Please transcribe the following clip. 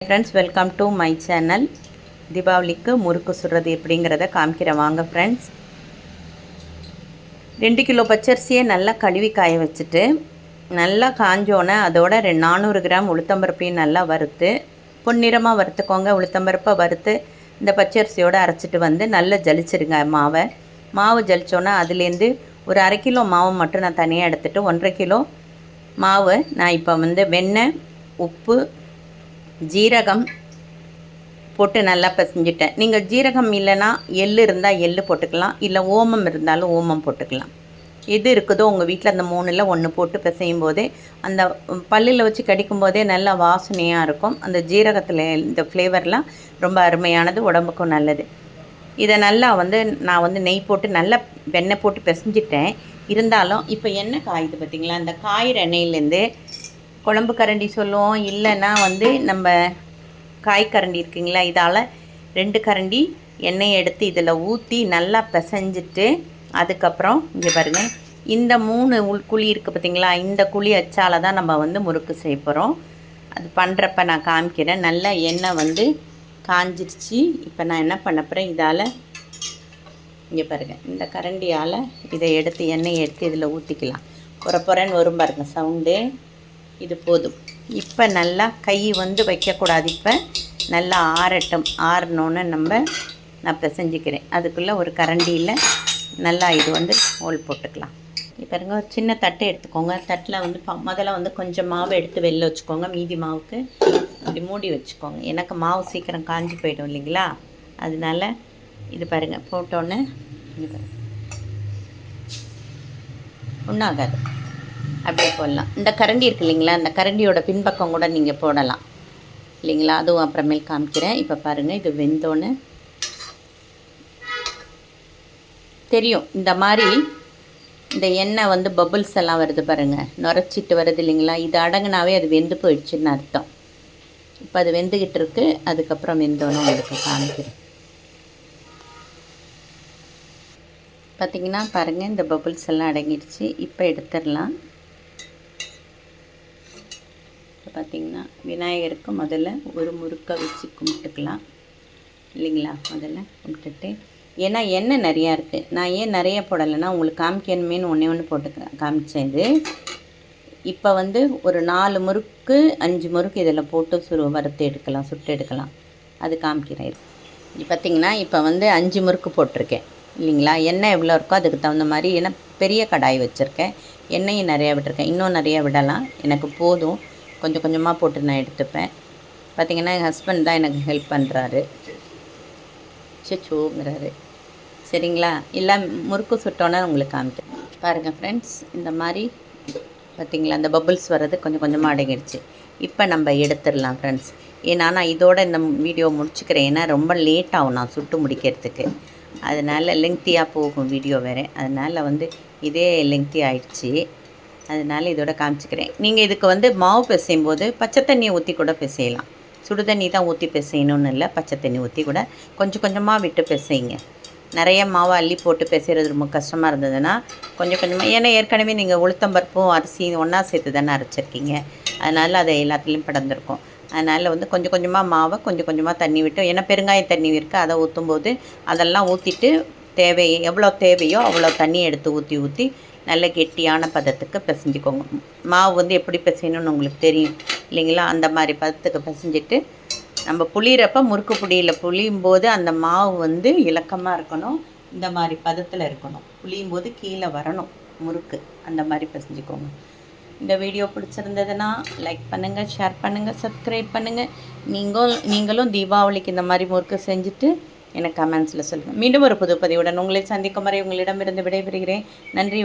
Friends welcome to my channel தீபாவளிக்கு முறுக்கு சுடுறது எப்படிங்கிறத காமிக்கிறேன் வாங்க ஃப்ரெண்ட்ஸ் ரெண்டு கிலோ பச்சரிசியை நல்லா கழுவி காய வச்சுட்டு நல்லா காஞ்சோன்னே அதோட ரெண்டு நானூறு கிராம் உளுத்தம்பருப்பையும் நல்லா வறுத்து பொன்னிறமாக வறுத்துக்கோங்க உளுத்தம்பருப்பை வறுத்து இந்த பச்சரிசியோடு அரைச்சிட்டு வந்து நல்லா ஜலிச்சிருங்க மாவை மாவு ஜலிச்சோன்னே அதுலேருந்து ஒரு அரை கிலோ மாவு மட்டும் நான் தனியாக எடுத்துகிட்டு ஒன்றரை கிலோ மாவு நான் இப்போ வந்து வெண்ணெய் உப்பு ஜீரகம் போட்டு நல்லா பிசைஞ்சிட்டேன். நீங்கள் ஜீரகம் இல்லைன்னா எள் இருந்தால் எள் போட்டுக்கலாம். இல்லை ஓமம் இருந்தாலும் ஓமம் போட்டுக்கலாம். எது இருக்குதோ உங்கள் வீட்டில் அந்த மூணில் ஒன்று போட்டு பிசையும் போதே அந்த பல்லில் வச்சு கடிக்கும் போதே நல்லா வாசனையாக இருக்கும். அந்த ஜீரகத்தில் இந்த ஃப்ளேவர்லாம் ரொம்ப அருமையானது உடம்புக்கும் நல்லது. இதை நல்லா வந்து நான் வந்து நெய் போட்டு நல்லா வெண்ணெய் போட்டு பிசைஞ்சிட்டேன். இருந்தாலும் இப்போ எண்ணெய் காயுது பார்த்தீங்களா அந்த காயிற எண்ணெயிலேருந்து குழம்பு கரண்டி சொல்லுவோம். இல்லைன்னா வந்து நம்ம காய் கரண்டி இருக்குங்களா? இதால் ரெண்டு கரண்டி எண்ணெயை எடுத்து இதில் ஊற்றி நல்லா பிசைஞ்சிட்டு அதுக்கப்புறம் இங்கே பாருங்கள் இந்த மூணு உள் குழி இருக்குது பார்த்திங்களா இந்த குழி வச்சால தான் நம்ம வந்து முறுக்கு செய்ய போகிறோம் அது பண்ணுறப்ப நான் காமிக்கிறேன். நல்லா எண்ணெய் வந்து காஞ்சிருச்சு. இப்போ நான் என்ன பண்ண போகிறேன் இதால் இங்கே பாருங்கள் இந்த கரண்டியால் இதை எடுத்து எண்ணெயை எடுத்து இதில் ஊற்றிக்கலாம் புறப்புறேன்னு வரும் பாருங்கள் சவுண்டு. இது போதும். இப்போ நல்லா கை வந்து வைக்கக்கூடாது. இப்போ நல்லா ஆறட்டும். ஆறணுன்னு நம்ம நான் பிசைஞ்சிக்கிறேன். அதுக்குள்ளே ஒரு கரண்டியில் நல்லா இது வந்து ஹோல் போட்டுக்கலாம். இப்போ இருங்க ஒரு சின்ன தட்டை எடுத்துக்கோங்க. தட்டில் வந்து முதல்ல வந்து கொஞ்சம் மாவு எடுத்து வெளில வச்சுக்கோங்க. மீதி மாவுக்கு இப்படி மூடி வச்சுக்கோங்க. எனக்கு மாவு சீக்கிரம் காஞ்சி போயிடும் இல்லைங்களா? அதனால இது பாருங்கள் போட்டோன்னே இது ஒன்றாகாது அப்படியே போடலாம். இந்த கரண்டி இருக்கு இல்லைங்களா? இந்த கரண்டியோட பின்பக்கம் கூட நீங்கள் போடலாம். இல்லைங்களா? அதுவும் அப்புறமேல் காமிக்கிறேன். இப்போ பாருங்கள் இது வெந்தோன்னு. தெரியும். இந்த மாதிரி இந்த எண்ணெய் வந்து பபுள்ஸ் எல்லாம் வருது பாருங்கள் நுரைச்சிட்டு வருது இல்லைங்களா? இது அடங்கினாவே அது வெந்து போயிடுச்சுன்னு அர்த்தம். இப்போ அது வெந்துக்கிட்டு இருக்கு. அதுக்கப்புறம் வெந்தோன்னு உங்களுக்கு காமிக்கிறேன். பார்த்தீங்கன்னா பாருங்கள் இந்த பபுள்ஸ் எல்லாம் அடங்கிடுச்சு. இப்போ எடுத்துடலாம் இப்போ பார்த்திங்கன்னா விநாயகருக்கு முதல்ல ஒரு முறுக்கை வச்சு கும்பிட்டுக்கலாம். இல்லைங்களா? முதல்ல கும்பிட்டுட்டு. ஏன்னா எண்ணெய் நிறையா இருக்குது நான் ஏன் நிறைய போடலைன்னா உங்களுக்கு காமிக்கணுமேனு ஒன்றே ஒன்று போட்டு காமிச்சேன் இது. இப்போ வந்து ஒரு நாலு முறுக்கு அஞ்சு முறுக்கு இதில் போட்டு சுரு வறுத்து எடுக்கலாம் சுட்டு எடுக்கலாம். அது காமிக்கிறேன் இது பார்த்தீங்கன்னா இப்போ வந்து அஞ்சு முறுக்கு போட்டிருக்கேன். இல்லைங்களா? எண்ணெய் எவ்வளோ இருக்கோ அதுக்கு தகுந்த மாதிரி ஏன்னா பெரிய கடாய் வச்சுருக்கேன். எண்ணெயும் நிறையா விட்டுருக்கேன். இன்னும் நிறையா விடலாம். எனக்கு போதும். கொஞ்சம் கொஞ்சமாக போட்டு நான் எடுத்துப்பேன். பார்த்தீங்கன்னா என் ஹஸ்பண்ட் தான் எனக்கு ஹெல்ப் பண்ணுறாரு சச்சோங்கிறாரு சரிங்களா? இல்லை முறுக்கு சுட்டோன்னே உங்களுக்கு காமிக்கிறேன். பாருங்கள் ஃப்ரெண்ட்ஸ் இந்த மாதிரி பார்த்தீங்களா அந்த பபுள்ஸ் வர்றது கொஞ்சம் கொஞ்சமாக அடங்கிடுச்சு இப்போ நம்ம எடுத்துடலாம் ஃப்ரெண்ட்ஸ் ஏன்னா நான் இதோட இந்த வீடியோ முடிச்சுக்கிறேன். ஏன்னா ரொம்ப லேட் ஆகும் நான் சுட்டு முடிக்கிறதுக்கு. அதனால் லெங்க்த்தியாக போகும் வீடியோ வேறு. அதனால் வந்து இதே லெங்க்த்தி ஆயிடுச்சு. அதனால் இதோட காமிச்சிக்கிறேன். நீங்கள் இதுக்கு வந்து மாவு பிசையும் போது பச்சை தண்ணியை ஊற்றி கூட பிசையலாம். சுடு தண்ணி தான் ஊற்றி பிசையணும்னு இல்லை பச்சை தண்ணி ஊற்றி கூட கொஞ்சம் கொஞ்சமாக விட்டு பிசைங்க. நிறைய மாவு அள்ளி போட்டு பிசைகிறது ரொம்ப கஷ்டமாக இருந்ததுன்னா கொஞ்சம் கொஞ்சமாக ஏன்னா ஏற்கனவே நீங்கள் உளுத்தம்பருப்பும் அரிசியும் ஒன்றா சேர்த்து தானே அரைச்சிருக்கீங்க. அதனால் அதை எல்லாத்துலேயும் படர்ந்துருக்கும். அதனால் வந்து கொஞ்சம் கொஞ்சமாக மாவை கொஞ்சம் கொஞ்சமாக தண்ணி விட்டு ஏன்னா பெருங்காய தண்ணி இருக்குது அதை ஊற்றும்போது அதெல்லாம் ஊற்றிட்டு தேவை எவ்வளோ தேவையோ அவ்வளோ தண்ணி எடுத்து ஊற்றி ஊற்றி நல்ல கெட்டியான பதத்துக்கு பிசைஞ்சிக்கோங்க. மாவு வந்து எப்படி பிசையணும்னு உங்களுக்கு தெரியும் இல்லைங்களா? அந்த மாதிரி பதத்துக்கு பிசைஞ்சிட்டு நம்ம புளியிறப்ப முறுக்கு புளியில் புளியும் போது அந்த மாவு வந்து இலக்கமாக இருக்கணும் இந்த மாதிரி பதத்தில் இருக்கணும். புளியும் போது கீழே வரணும் முறுக்கு அந்த மாதிரி பிசைஞ்சிக்கோங்க. இந்த வீடியோ பிடிச்சிருந்ததுன்னா லைக் பண்ணுங்கள் ஷேர் பண்ணுங்கள் சப்ஸ்கிரைப் பண்ணுங்கள் நீங்கள் நீங்களும் தீபாவளிக்கு இந்த மாதிரி முறுக்கு செஞ்சுட்டு எனக்கு கமெண்ட்ஸில் சொல்லுங்கள் மீண்டும் ஒரு புது பதிவுடன் உங்களை சந்திக்கும் வரை உங்களிடமிருந்து விடைபெறுகிறேன். நன்றி